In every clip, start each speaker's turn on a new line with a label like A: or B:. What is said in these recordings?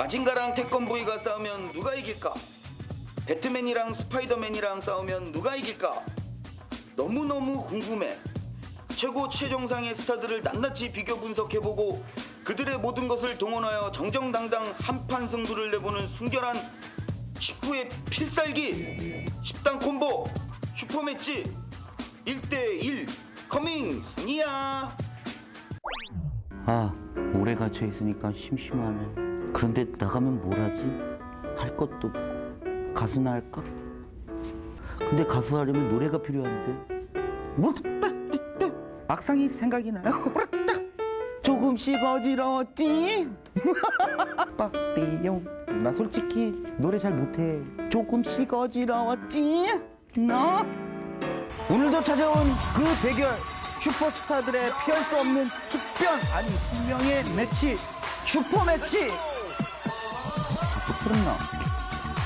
A: 마징가랑 태권보이가 싸우면 누가 이길까? 배트맨이랑 스파이더맨이랑 싸우면 누가 이길까? 너무너무 궁금해. 최고 최정상의 스타들을 낱낱이 비교 분석해보고 그들의 모든 것을 동원하여 정정당당 한판 승부를 내보는 순결한 19의 필살기 10단 콤보 슈퍼매치 1대1 커밍 순이야
B: 아, 오래 갇혀 있으니까 심심하네. 그런데 나가면 뭘 하지? 할 것도 없고. 가수나 할까? 근데 가수 하려면 노래가 필요한데. 뭐? 막상이 생각이 나요. 조금씩 어지러웠지? 빠삐용. 나 솔직히 노래 잘 못해. 조금씩 어지러웠지? 너? 오늘도 찾아온 그 대결 슈퍼스타들의 피할 수 없는 숙변 아니 숙명의 매치 슈퍼 매치 풀었나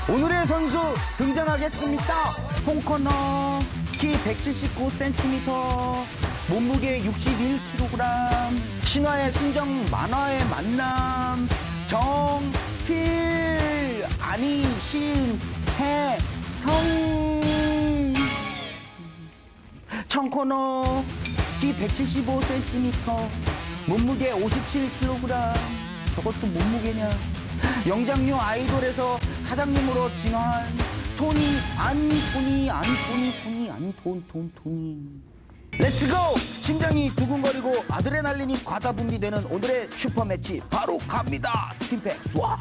B: 오늘의 선수 등장하겠습니다. 홍커너 키 179cm 몸무게 61kg 신화의 순정 만화의 만남 정필 아니 신혜성 청코너 키 175cm 몸무게 57kg 저것도 몸무게냐 영장류 아이돌에서 사장님으로 진화한 토니 안토니 안토니 토니 안톤 톤 토니 렛츠고! 심장이 두근거리고 아드레날린이 과다 분비되는 오늘의 슈퍼매치 바로 갑니다 스팀팩 쏴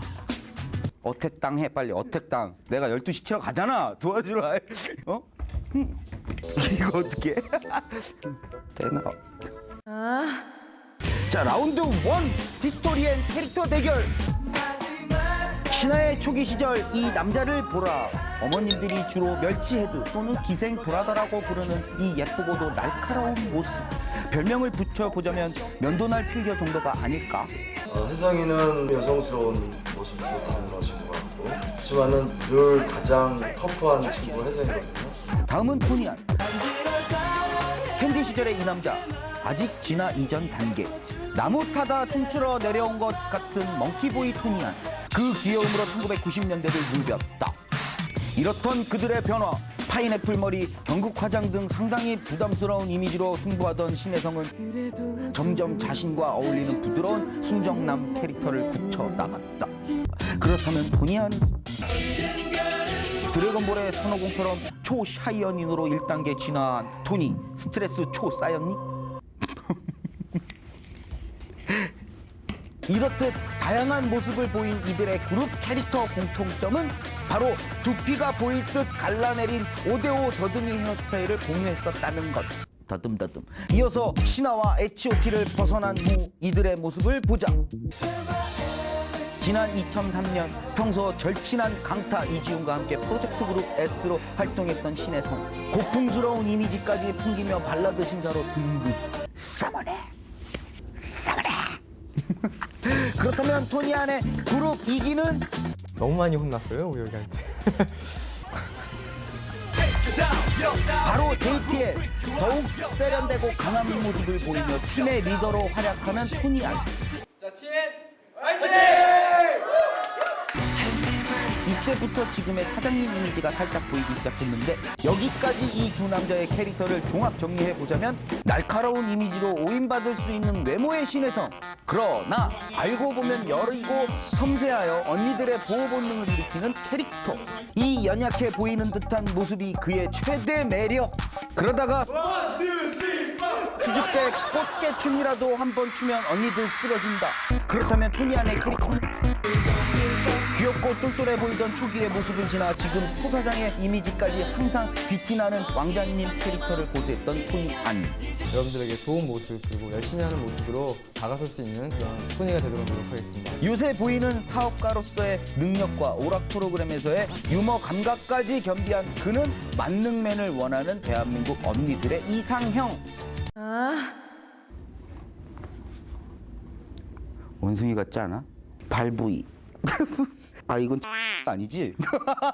B: 어택당 해 빨리 어택당 내가 12시 치러 가잖아 도와주라 어? 이거 어떻게? 되나? 자 라운드 원 히스토리엔 캐릭터 대결. 신화의 초기 시절 이 남자를 보라. 어머님들이 주로 멸치헤드 또는 기생 브라더라고 부르는 이 예쁘고도 날카로운 모습. 별명을 붙여보자면 면도날 필겨 정도가 아닐까?
C: 어, 혜성이는 여성스러운 모습도 가는 친구 같고 하지만은 늘 가장 터프한 친구가 혜성이거든요
B: 다음은 토니안. 캔디 시절의 이 남자 아직 진화 이전 단계. 나무 타다 춤추러 내려온 것 같은 멍키보이 토니안. 그 귀여움으로 1990년대를 누볐다. 이렇던 그들의 변화. 파인애플 머리, 경국 화장 등 상당히 부담스러운 이미지로 승부하던 신혜성은 점점 자신과 어울리는 부드러운 순정남 캐릭터를 굳혀 나갔다. 그렇다면 토니안은 드래곤볼의 손오공처럼 초샤이언인으로 1단계 진화한 토니 스트레스 초쌓였니? 이렇듯 다양한 모습을 보인 이들의 그룹 캐릭터 공통점은 바로 두피가 보일 듯 갈라내린 5대5 더듬이 헤어스타일을 공유했었다는 것. 더듬더듬. 이어서 신화와 H.O.T를 벗어난 후 이들의 모습을 보자. 지난 2003년 평소 절친한 강타 이지훈과 함께 프로젝트 그룹 S로 활동했던 신혜성 고풍스러운 이미지까지 풍기며 발라드 신사로 등극 싸버려 싸버려 그렇다면 토니 안의 그룹 이기는?
D: 너무 많이 혼났어요 우혁이한테.
B: 바로 JT의 더욱 세련되고 강한 모습을 보이며 팀의 리더로 활약하는 토니안. 이 때부터 지금의 사장님 이미지가 살짝 보이기 시작했는데 여기까지 이 두 남자의 캐릭터를 종합 정리해 보자면 날카로운 이미지로 오인받을 수 있는 외모의 신혜성 그러나 알고 보면 여리고 섬세하여 언니들의 보호 본능을 일으키는 캐릭터. 이 연약해 보이는 듯한 모습이 그의 최대 매력. 그러다가 수줍게 꽃게춤이라도 한 번 추면 언니들 쓰러진다. 그렇다면 토니 안의 캐릭터는 귀엽고 똘똘해 보이던 초기의 모습을 지나 지금 포사장의 이미지까지 항상 귀티나는 왕자님 캐릭터를 고수했던 토니안.
D: 여러분들에게 좋은 모습 그리고 열심히 하는 모습으로 다가설 수 있는 그런 토니가 되도록 노력하겠습니다.
B: 요새 보이는 사업가로서의 능력과 오락 프로그램에서의 유머 감각까지 겸비한 그는 만능맨을 원하는 대한민국 언니들의 이상형. 원숭이 같지 않아? 발부이 아 이건 아니지?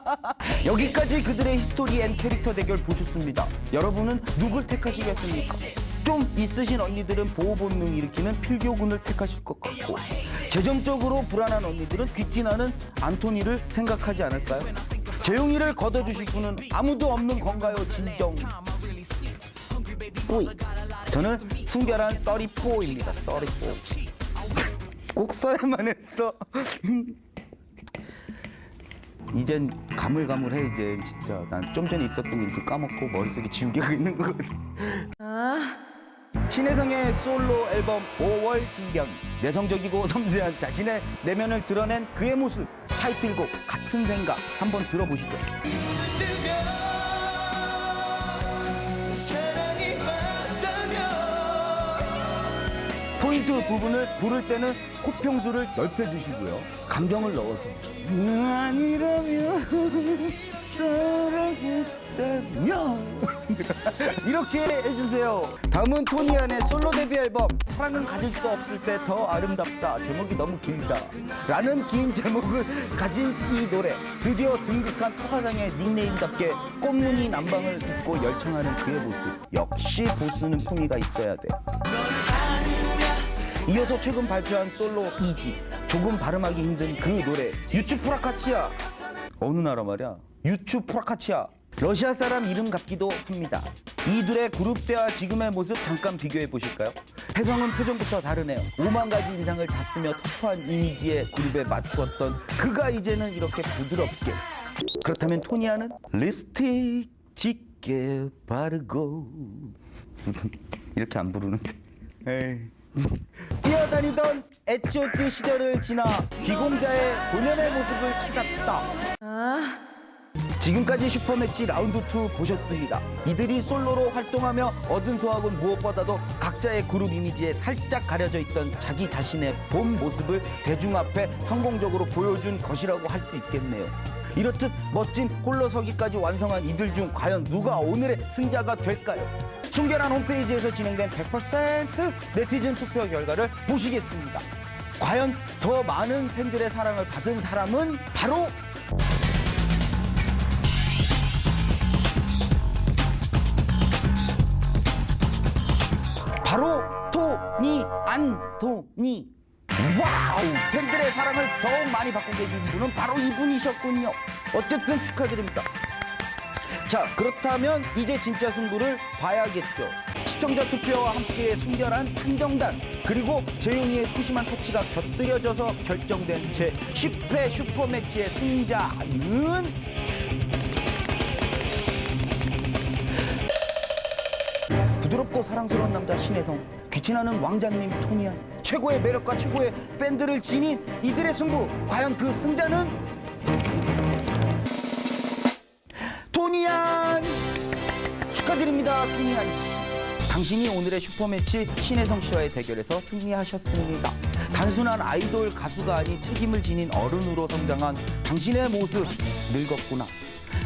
B: 여기까지 그들의 히스토리 앤 캐릭터 대결 보셨습니다. 여러분은 누굴 택하시겠습니까? 좀 있으신 언니들은 보호 본능 일으키는 필교군을 택하실 것 같고 재정적으로 불안한 언니들은 귀티나는 안토니를 생각하지 않을까요? 재용이를 걷어주실 분은 아무도 없는 건가요, 진정? 뿌이. 저는 순결한 써리뽀입니다, 써리뽀. 꼭 써야만 했어. 이젠 가물가물해 이제 진짜. 난 좀 전에 있었던 게 이렇게 까먹고 머릿속에 지우개가 있는 거거든. 신혜성의 솔로 앨범 5월 진경. 내성적이고 섬세한 자신의 내면을 드러낸 그의 모습 타이틀곡 같은 생각 한번 들어보시죠. 포인트 부분을 부를 때는 코평수를 넓혀주시고요. 감정을 넣어서 아니라면 사랑했다면 이렇게 해주세요. 다음은 토니안의 솔로 데뷔 앨범. 사랑은 가질 수 없을 때 더 아름답다. 제목이 너무 길다. 라는 긴 제목을 가진 이 노래. 드디어 등극한 토사장의 닉네임답게 꽃무늬 남방을 입고 열창하는 그의 모습. 역시 보스는 품위가 있어야 돼 이어서 최근 발표한 솔로 2집 조금 발음하기 힘든 그 노래 유추 프라카치아. 어느 나라 말이야? 유추 프라카치아. 러시아 사람 이름 같기도 합니다. 이 둘의 그룹 때와 지금의 모습 잠깐 비교해 보실까요? 혜성은 표정부터 다르네요. 5만 가지 인상을 다 쓰며 터프한 이미지의 그룹에 맞추었던 그가 이제는 이렇게 부드럽게. 그렇다면 토니아는 립스틱 짙게 바르고. 이렇게 안 부르는데. 에이. 뛰어다니던 에치오티 시절을 지나 귀공자의 본연의 모습을 찾았다. 지금까지 슈퍼매치 라운드 2 보셨습니다. 이들이 솔로로 활동하며 얻은 소학은 무엇보다도 각자의 그룹 이미지에 살짝 가려져 있던 자기 자신의 본 모습을 대중 앞에 성공적으로 보여준 것이라고 할 수 있겠네요. 이렇듯 멋진 홀로서기까지 완성한 이들 중 과연 누가 오늘의 승자가 될까요? 순결한 홈페이지에서 진행된 100% 네티즌 투표 결과를 보시겠습니다. 과연 더 많은 팬들의 사랑을 받은 사람은 바로 바로 토니 안토니. 와우! 팬들의 사랑을 더욱 많이 받고 계신 분은 바로 이분이셨군요. 어쨌든 축하드립니다 자 그렇다면 이제 진짜 승부를 봐야겠죠. 시청자 투표와 함께 순결한 판정단 그리고 재용이의 소심한 터치가 곁들여져서 결정된 제 10회 슈퍼매치의 승자는? 부드럽고 사랑스러운 남자 신혜성 귀티나는 왕자님 토니안. 최고의 매력과 최고의 밴드를 지닌 이들의 승부 과연 그 승자는 토니안 축하드립니다 토니안 씨 당신이 오늘의 슈퍼매치 신혜성 씨와의 대결에서 승리하셨습니다 단순한 아이돌 가수가 아닌 책임을 지닌 어른으로 성장한 당신의 모습 늙었구나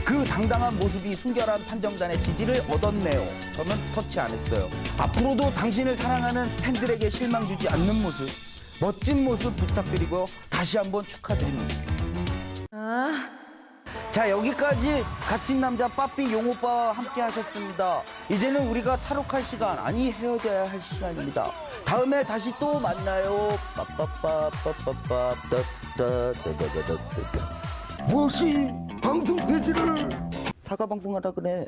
B: 그 당당한 모습이 순결한 판정단의 지지를 얻었네요. 저는 터치 안 했어요. 앞으로도 당신을 사랑하는 팬들에게 실망 주지 않는 모습, 멋진 모습 부탁드리고요. 다시 한번 축하드립니다. 자 여기까지 갇힌 남자 빠삐 용오빠와 함께 하셨습니다. 이제는 우리가 탈옥할 시간 아니 헤어져야 할 시간입니다. 다음에 다시 또 만나요. 빠빠빠빠빠빠 따따따따따따. 무엇이 방송 페이지를 사과 방송하라 그래.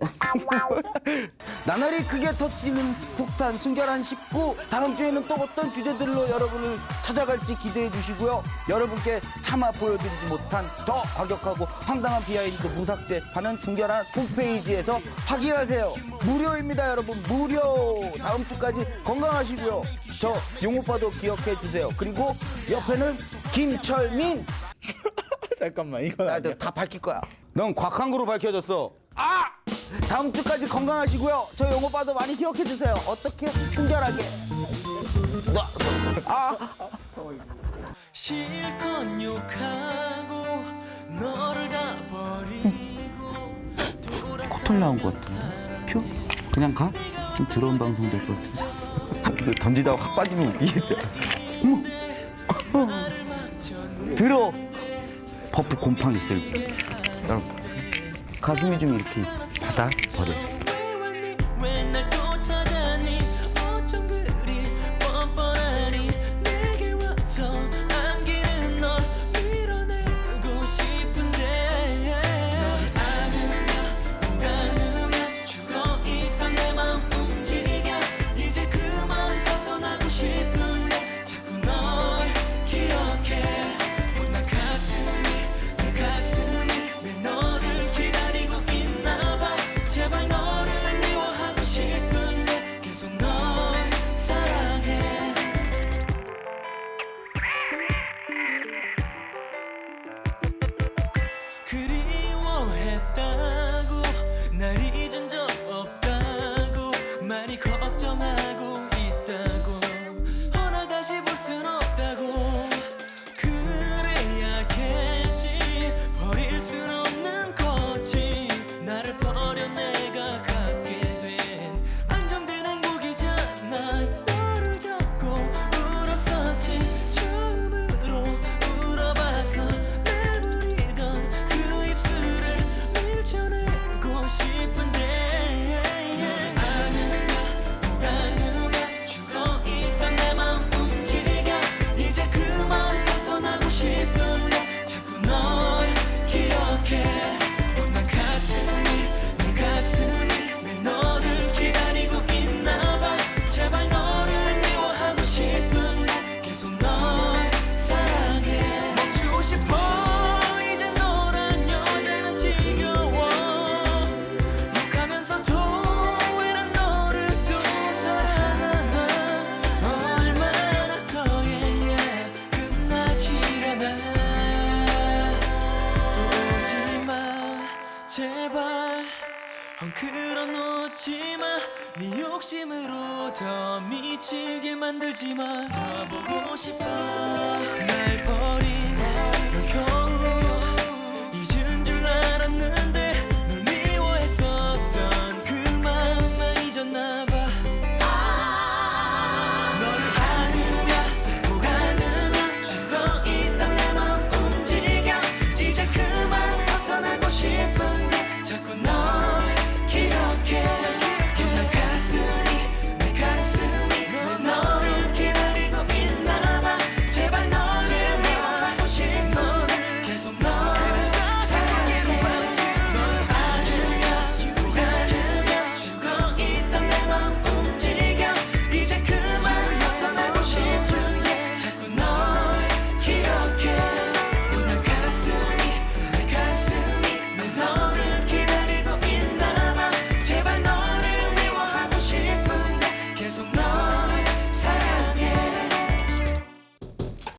B: 나날이 크게 터치는 폭탄 순결한 19 다음 주에는 또 어떤 주제들로 여러분을 찾아갈지 기대해 주시고요. 여러분께 차마 보여드리지 못한 더 과격하고 황당한 비하인드 무삭제 파는 순결한 홈페이지에서 확인하세요. 무료입니다, 여러분. 무료. 다음 주까지 건강하시고요. 저 용오빠도 기억해 주세요. 그리고 옆에는 김철민.
E: 잠깐만 이건
B: 아, 다 밝힐 거야. 넌 곽한구로 밝혀졌어. 아! 다음 주까지 건강하시고요. 저 용오빠도 많이 기억해 주세요. 어떻게 순결하게. 너, 아,
F: 실컷 욕하고 너를 다 버리고
B: 코털 나온 것 같은데. 큐? 그냥 가? 좀 더러운 방송 될 것 같아. 던지다가 확 빠지면 웃기겠다. 어머. 어. 들어. 버프 곰팡이 때. 여러분, 가슴이 좀 이렇게 받아 버려.
F: 했다고. 날 잊은 적 없다고. 많이 걱정하고 제발 헝클어 놓지 마. 네 욕심으로 더 미치게 만들지 마. 다 보고 싶어. 날 버린 널 겨우 잊은 줄 알았는데.